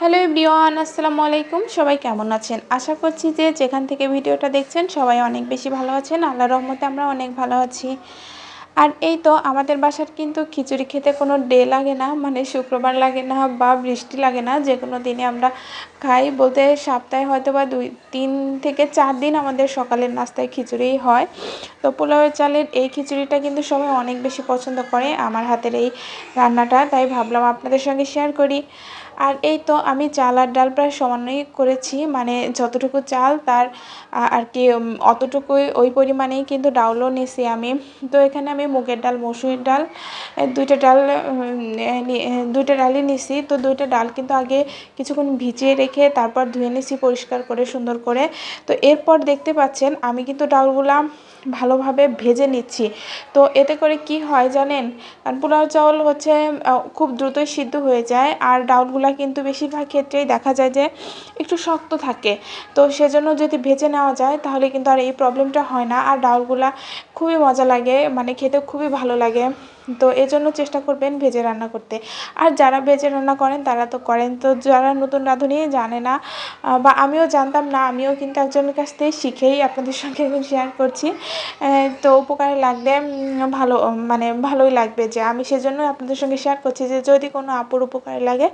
Hello everyone, আসসালামু আলাইকুম। সবাই কেমন আছেন? আশা করছি যে যেখান থেকে ভিডিওটা দেখছেন সবাই অনেক বেশি ভালো আছেন। আল্লাহ রহমতে আমরা অনেক ভালো আছি। আর এই তো আমাদের বাসার কিন্তু খিচুড়ি খেতে কোনো ডে লাগে না মানে শুক্রবার লাগে না বা বৃষ্টি লাগে না, যে কোনো দিনে আমরা খাই। বলতে সপ্তাহে হয়তো বা দুই, তিন থেকে চার দিন আমাদের সকালের নাস্তায় খিচুড়িই হয়। তো পোলাওয়ের চালের এই খিচুড়িটা কিন্তু সবাই অনেক বেশি পছন্দ করে আমার হাতের এই রান্নাটা, তাই ভাবলাম আপনাদের সঙ্গে শেয়ার করি। আর এই তো আমি চাল আর ডাল প্রায় সমানই করেছি মানে যতটুকু চাল তার আর কি অতটুকুই ওই পরিমাণেই কিন্তু ডাউলও নিছি আমি। তো এখানে আমি মুগের ডাল মসুরের ডাল দুইটা ডাল দুইটা ডালই নিছি। তো দুইটা ডাল কিন্তু আগে কিছুক্ষণ ভিজিয়ে রেখে তারপর ধুয়ে নিছি পরিষ্কার করে, সুন্দর করে। তো এরপর দেখতে পাচ্ছেন আমি কিন্তু ডালগুলা ভালোভাবে ভেজে নিচ্ছি। তো এতে করে কি হয় জানেন? পোলাও চাউল হচ্ছে খুব দ্রুতই সিদ্ধ হয়ে যায়। আর ডাউলগুলা কিন্তু বেশিরভাগ ক্ষেত্রেই দেখা যায় যে একটু শক্ত থাকে। তো সেজন্য যদি ভেজে নেওয়া যায়, তাহলে কিন্তু আর এই প্রবলেমটা হয় না। আর ডাউলগুলা খুবই মজা লাগে মানে খেতে খুবই ভালো লাগে। তো এজন্য চেষ্টা করবেন ভেজে রান্না করতে। আর যারা ভেজে রান্না করেন, তারা তো করেন। তো যারা নতুন রাঁধুনি জানে না বা আমিও জানতাম না, আমিও কিন্তু একজনের কাছ থেকে শিখেই আপনাদের সঙ্গে এখন শেয়ার করছি। তো উপকারে লাগবে ভালো মানে ভালোই লাগবে যে আমি সেজন্যই আপনাদের সঙ্গে শেয়ার করছি যে যদি কোনো আপুর উপকারে লাগে।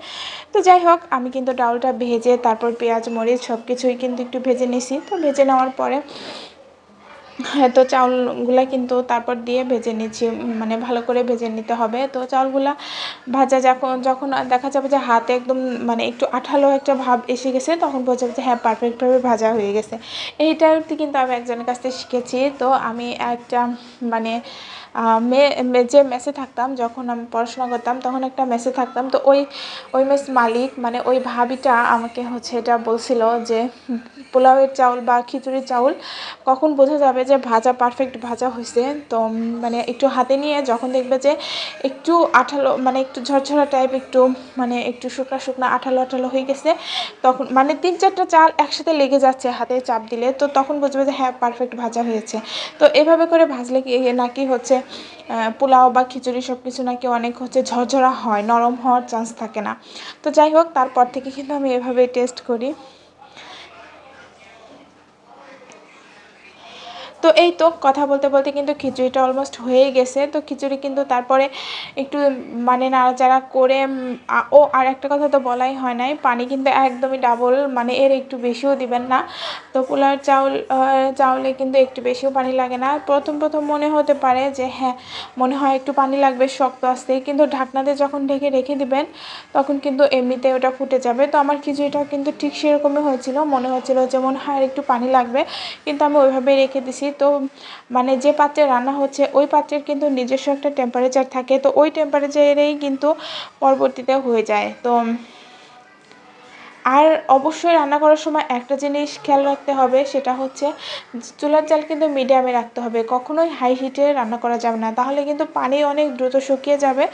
তো যাই হোক, আমি কিন্তু ডাউলটা ভেজে, তারপর পেঁয়াজ, মরিচ সব কিছুই কিন্তু একটু ভেজে নিছি। তো ভেজে নেওয়ার পরে হ্যাঁ তো চাউলগুলা কিন্তু তারপর দিয়ে ভেজে নিচ্ছি মানে ভালো করে ভেজে নিতে হবে। তো চাউলগুলা ভাজা যখন যখন দেখা যাবে যে হাতে একদম মানে একটু আঠালো একটা ভাব এসে গেছে, তখন বোঝা যাবে যে হ্যাঁ পারফেক্টভাবে ভাজা হয়ে গেছে। এইটা কিন্তু আমি একজনের কাছ থেকে শিখেছি। তো আমি একটা মানে মে যে মেসে থাকতাম, যখন আমি পড়াশোনা করতাম, তখন একটা মেসে থাকতাম। তো ওই ওই মেস মালিক মানে ওই ভাবিটা আমাকে হচ্ছে এটা বলছিল যে, পোলাওয়ের চাউল বা খিচুড়ির চাউল, কখন বোঝা যাবে যে ভাজা পারফেক্ট ভাজা হয়েছে তো মানে একটু হাতে নিয়ে যখন দেখবে যে একটু আঠালো মানে একটু ঝরঝরা টাইপ একটু মানে একটু শুকনা শুকনা আঠালো আঠালো হয়ে গেছে, তখন মানে তিন চারটা চাল একসাথে লেগে যাচ্ছে হাতে চাপ দিলে, তো তখন বুঝবে যে হ্যাঁ পারফেক্ট ভাজা হয়েছে। তো এভাবে করে ভাজলে কি, নাকি হচ্ছে পোলাও বা খিচুড়ি সব কিছু নাকি অনেক হচ্ছে ঝরঝরা হয়, নরম হওয়ার চান্স থাকে না। তো যাই হোক, তারপর থেকে কিন্তু আমি এভাবে টেস্ট করি। তো এই তো কথা বলতে বলতে কিন্তু খিচুড়িটা অলমোস্ট হয়ে গেছে। তো খিচুড়ি কিন্তু তারপরে একটু মানে নাড়াচাড়া করে ও আর একটা কথা তো বলাই হয় নাই, পানি কিন্তু একদমই ডাবল মানে এর একটু বেশিও দিবেন না। তো পোলার চাউল চাউলে কিন্তু একটু বেশিও পানি লাগে না। প্রথম প্রথম মনে হতে পারে যে হ্যাঁ মনে হয় একটু পানি লাগবে, শক্ত আসতে কিন্তু ঢাকনাতে যখন ঢেকে রেখে দিবেন, তখন কিন্তু এমনিতে ওটা ফুটে যাবে। তো আমার খিচুড়িটা কিন্তু ঠিক সেরকমই হয়েছিল। মনে হচ্ছিল যেমন হয় একটু পানি লাগবে। কিন্তু আমি ওইভাবেই রেখে দিছি। তো মানে যে পাত্রে রান্না হচ্ছে, ওই পাত্রের কিন্তু নিজস্ব একটা টেম্পারেচার থাকে। তো ওই টেম্পারেচারেই কিন্তু পরবর্তীতে হয়ে যায়। তো আর অবশ্যই রান্না করার সময় একটা জিনিস খেয়াল রাখতে হবে, সেটা হচ্ছে চুলার জাল কিন্তু মিডিয়ামে রাখতে হবে। কখনোই হাই হিটে রান্না করা যাবে না। তাহলে কিন্তু পানি অনেক দ্রুত শুকিয়ে যাবে,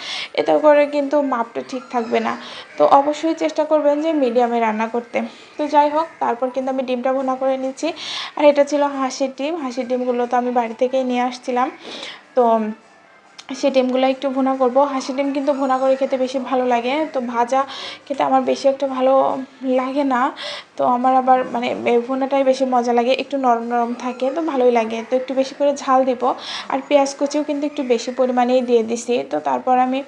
এতে করে কিন্তু মাপটা ঠিক থাকবে না। তো অবশ্যই চেষ্টা করবেন যে মিডিয়ামে রান্না করতে। তো যাই হোক, তারপর কিন্তু আমি ডিমটা ভুনা করে নিচ্ছি। আর এটা ছিল হাঁসের ডিম। হাঁসের ডিমগুলো তো আমি বাড়ি থেকেই নিয়ে আসছিলাম। তো সেই ডিমগুলো একটু ভুনা করব। হাঁসি ডিম কিন্তু ভুনা করে খেতে বেশি ভালো লাগে, তো ভাজা খেতে আমার বেশি একটা ভালো লাগে না। তো আমার আবার মানে ভুনাটাই বেশি মজা লাগে, একটু নরম নরম থাকে তো ভালোই লাগে। তো একটু বেশি করে ঝাল দিব, আর পেঁয়াজ কুচিও কিন্তু একটু বেশি পরিমাণেই দিয়ে দিছি। তো তারপর আমি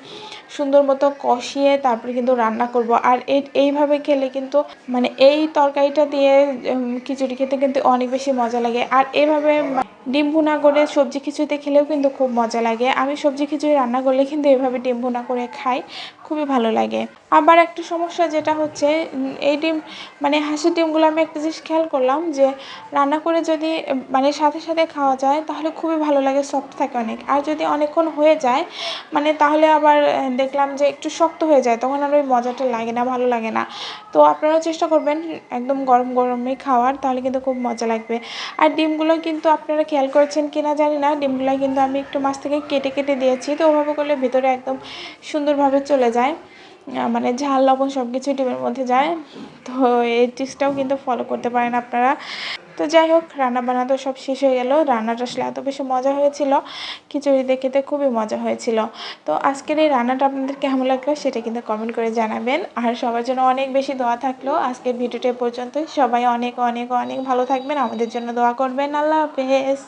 সুন্দর মতো কষিয়ে তারপরে কিন্তু রান্না করব। আর এইভাবে খেলে কিন্তু মানে এই তরকারিটা দিয়ে খিচুড়ি খেতে কিন্তু অনেক বেশি মজা লাগে। আর এইভাবে ডিম না করে সবজি খিচুড়িতে খেলেও কিন্তু খুব মজা লাগে। আমি সবজি খিচুড়ি রান্না করলে কিন্তু এভাবে ডিম্বু না করে খাই। খুবই ভালো লাগে। আবার একটা সমস্যা যেটা হচ্ছে এই ডিম মানে হাঁসের ডিমগুলো আমি একটা জিনিস খেয়াল করলাম যে, রান্না করে যদি মানে সাথে সাথে খাওয়া যায়, তাহলে খুবই ভালো লাগে সফট থাকে অনেক। আর যদি অনেকক্ষণ হয়ে যায় মানে তাহলে আবার দেখলাম যে একটু শক্ত হয়ে যায়, তখন আর ওই মজাটা লাগে না, ভালো লাগে না। তো আপনারাও চেষ্টা করবেন, একদম গরম গরমই খাওয়ার, তাহলে কিন্তু খুব মজা লাগবে। আর ডিমগুলো কিন্তু আপনারা খেয়াল করেছেন কি না জানি না, ডিমগুলো কিন্তু আমি একটু মাছ থেকে কেটে কেটে দিয়েছি, তো ওভাবে করলে ভিতরে একদম সুন্দরভাবে চলে যায় আহ, মানে ঝাল লবণ সব কিছু ডিমের মধ্যে যায়। তো এই টিপসটাও কিন্তু ফলো করতে পারেন আপনারা। তো যাই হোক রান্না বান্না তো সব শেষ হয়ে গেল। রান্নাটা আসলে এত বেশি মজা হয়েছিল খিচুড়ি খেতে খুবই মজা হয়েছিল। তো আজকের এই রান্নাটা আপনাদের কেমন লাগল সেটা কিন্তু কমেন্ট করে জানাবেন। আর সবার জন্য অনেক বেশি দোয়া থাকল। আজকের ভিডিওটা এ পর্যন্তই। সবাই অনেক অনেক অনেক ভালো থাকবেন। আমাদের জন্য দোয়া করবেন। আল্লাহ হাফেজ।